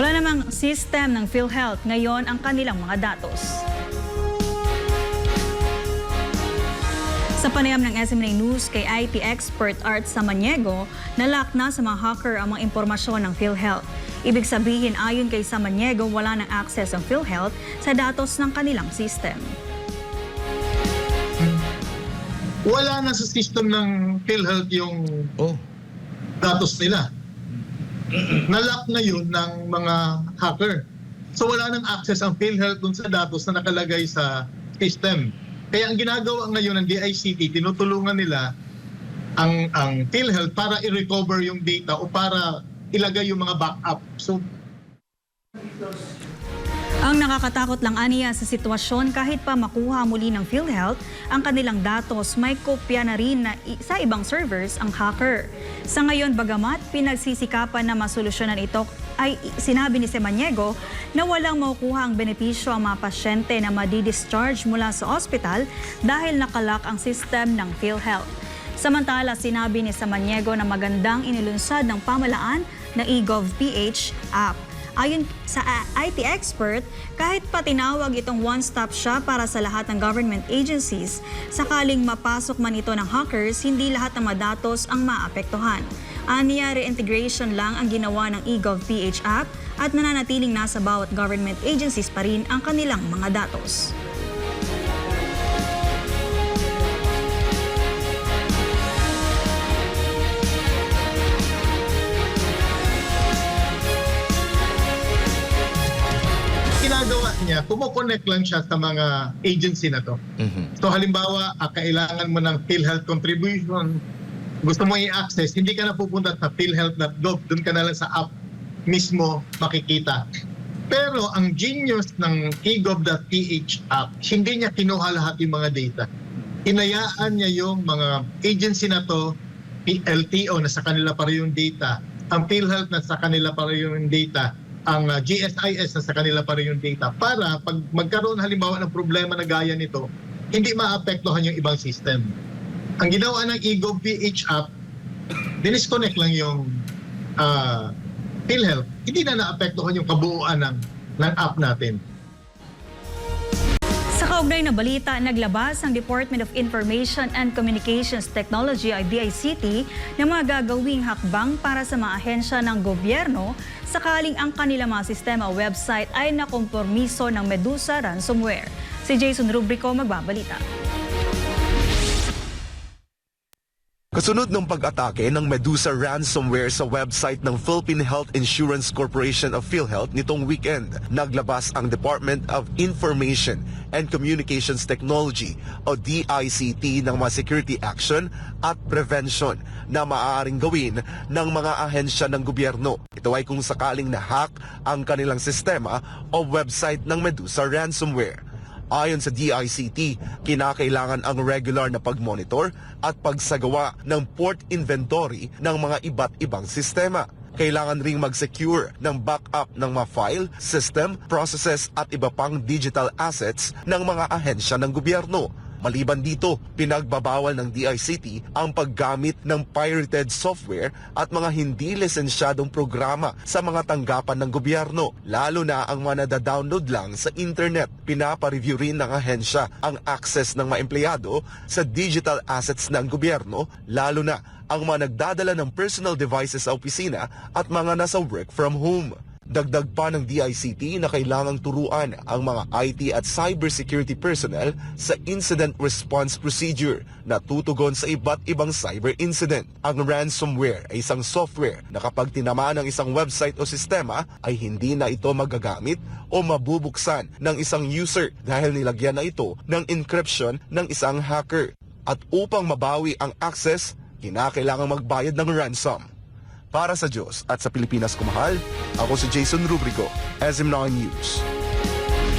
Wala namang system ng PhilHealth ngayon ang kanilang mga datos. Sa panayam ng SMNA News kay IT expert Art Samaniego, nalak na sa mga hacker ang mga impormasyon ng PhilHealth. Ibig sabihin ayon kay Samaniego, wala ng access ang PhilHealth sa datos ng kanilang system. wala na sa system ng PhilHealth yung Oh. datos nila. Nalock na yun ng mga hacker. So wala nang access ang PhilHealth dun sa datos na nakalagay sa system. Kaya ang ginagawa ngayon ng DICT, tinutulungan nila ang ang PhilHealth para i-recover yung data o para ilagay yung mga backup. So Ang nakakatakot lang aniya sa sitwasyon kahit pa makuha muli ng PhilHealth ang kanilang datos, may kopya na rin na sa ibang servers ang hacker. Sa ngayon, bagamat pinagsisikapan na masolusyonan ito, ay sinabi ni Semaniego na walang makukuha ang benepisyo ang mga pasyente na madi-discharge mula sa ospital dahil nakalak ang system ng PhilHealth. Samantala, sinabi ni Samaniego na magandang inilunsad ng pamalaan na eGovPH app. Ayon sa uh, IT expert, kahit pa tinawag itong one-stop shop para sa lahat ng government agencies, sakaling mapasok man ito ng hackers, hindi lahat ng madatos ang maapektuhan. Aniya, reintegration lang ang ginawa ng eGovPH app at nananatiling nasa bawat government agencies pa rin ang kanilang mga datos. Niya, kumukonect lang siya sa mga agency na to. Mhm. So halimbawa, ah, kailangan mo ng PhilHealth contribution, gusto mo i-access, hindi ka na pupunta sa philhealth.gov, doon ka na lang sa app mismo makikita. Pero ang genius ng egov.ph app, hindi niya kinuha lahat yung mga data. Inayaan niya yung mga agency na to, LTO na sa kanila pa rin yung data, ang PhilHealth na sa kanila pa rin yung data, ang uh, GSIS na sa kanila pa rin yung data para pag magkaroon halimbawa ng problema na gaya nito, hindi maapektuhan yung ibang system. Ang ginawa ng eGovPH app, dinisconnect lang yung uh, PhilHealth. Hindi na naapektuhan yung kabuuan ng, ng app natin. Kaugnay na balita, naglabas ang Department of Information and Communications Technology ay DICT ng mga gagawing hakbang para sa mga ahensya ng gobyerno sakaling ang kanilang mga sistema o website ay nakompormiso ng Medusa ransomware. Si Jason Rubrico magbabalita. Kasunod ng pag-atake ng Medusa ransomware sa website ng Philippine Health Insurance Corporation of PhilHealth nitong weekend, naglabas ang Department of Information and Communications Technology o DICT ng mga security action at prevention na maaaring gawin ng mga ahensya ng gobyerno. Ito ay kung sakaling na-hack ang kanilang sistema o website ng Medusa ransomware. Ayon sa DICT, kinakailangan ang regular na pag-monitor at pagsagawa ng port inventory ng mga iba't ibang sistema. Kailangan ring mag-secure ng backup ng mga file, system, processes at iba pang digital assets ng mga ahensya ng gobyerno. Maliban dito, pinagbabawal ng DICT ang paggamit ng pirated software at mga hindi lisensyadong programa sa mga tanggapan ng gobyerno, lalo na ang mga nadadownload lang sa internet. Pinapareview rin ng ahensya ang access ng mga empleyado sa digital assets ng gobyerno, lalo na ang mga nagdadala ng personal devices sa opisina at mga nasa work from home. Dagdag pa ng DICT na kailangang turuan ang mga IT at cybersecurity personnel sa incident response procedure na tutugon sa iba't ibang cyber incident. Ang ransomware ay isang software na kapag tinamaan ng isang website o sistema ay hindi na ito magagamit o mabubuksan ng isang user dahil nilagyan na ito ng encryption ng isang hacker. At upang mabawi ang access, kinakailangang magbayad ng ransom. Para sa Diyos at sa Pilipinas kumahal, ako si Jason Rubrico, SM9 News.